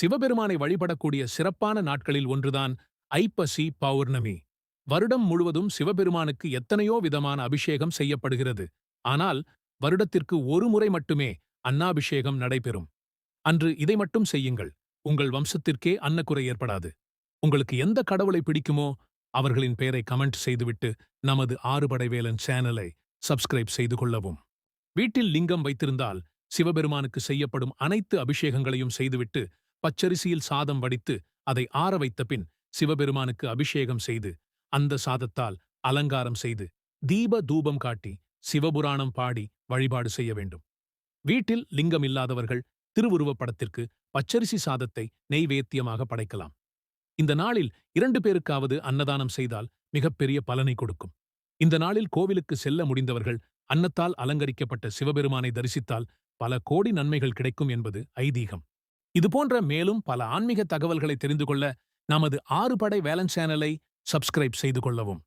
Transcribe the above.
சிவபெருமானை வழிபடக்கூடிய சிறப்பான நாட்களில் ஒன்றுதான் ஐப்பசி பௌர்ணமி. வருடம் முழுவதும் சிவபெருமானுக்கு எத்தனையோ விதமான அபிஷேகம் செய்யப்படுகிறது. ஆனால் வருடத்திற்கு ஒரு முறை மட்டுமே அன்னாபிஷேகம் நடைபெறும். அன்று இதை மட்டும் செய்யுங்கள். உங்கள் வம்சத்திற்கே அன்னக்குறை ஏற்படாது. உங்களுக்கு எந்த கடவுளை பிடிக்குமோ அவர்களின் பெயரை கமெண்ட் செய்துவிட்டு நமது ஆறுபடை வேலன் சேனலை சப்ஸ்கிரைப் செய்து கொள்ளவும். வீட்டில் லிங்கம் வைத்திருந்தால் சிவபெருமானுக்கு செய்யப்படும் அனைத்து அபிஷேகங்களையும் செய்துவிட்டு பச்சரிசியில் சாதம் வடித்து அதை ஆற வைத்த பின் சிவபெருமானுக்கு அபிஷேகம் செய்து அந்த சாதத்தால் அலங்காரம் செய்து தீப தூபம் காட்டி சிவபுராணம் பாடி வழிபாடு செய்ய வேண்டும். வீட்டில் லிங்கம் இல்லாதவர்கள் திருவுருவப் படத்திற்கு பச்சரிசி சாதத்தை நெய்வேத்தியமாக படைக்கலாம். இந்த நாளில் இரண்டு பேருக்காவது அன்னதானம் செய்தால் மிகப்பெரிய பலனை கொடுக்கும். இந்த நாளில் கோவிலுக்கு செல்ல முடிந்தவர்கள் அன்னத்தால் அலங்கரிக்கப்பட்ட சிவபெருமானை தரிசித்தால் பல கோடி நன்மைகள் கிடைக்கும் என்பது ஐதீகம். இதுபோன்ற மேலும் பல ஆன்மீக தகவல்களை தெரிந்து கொள்ள நமது ஆறு படை வேலன் சேனலை சப்ஸ்கிரைப் செய்து கொள்ளவும்.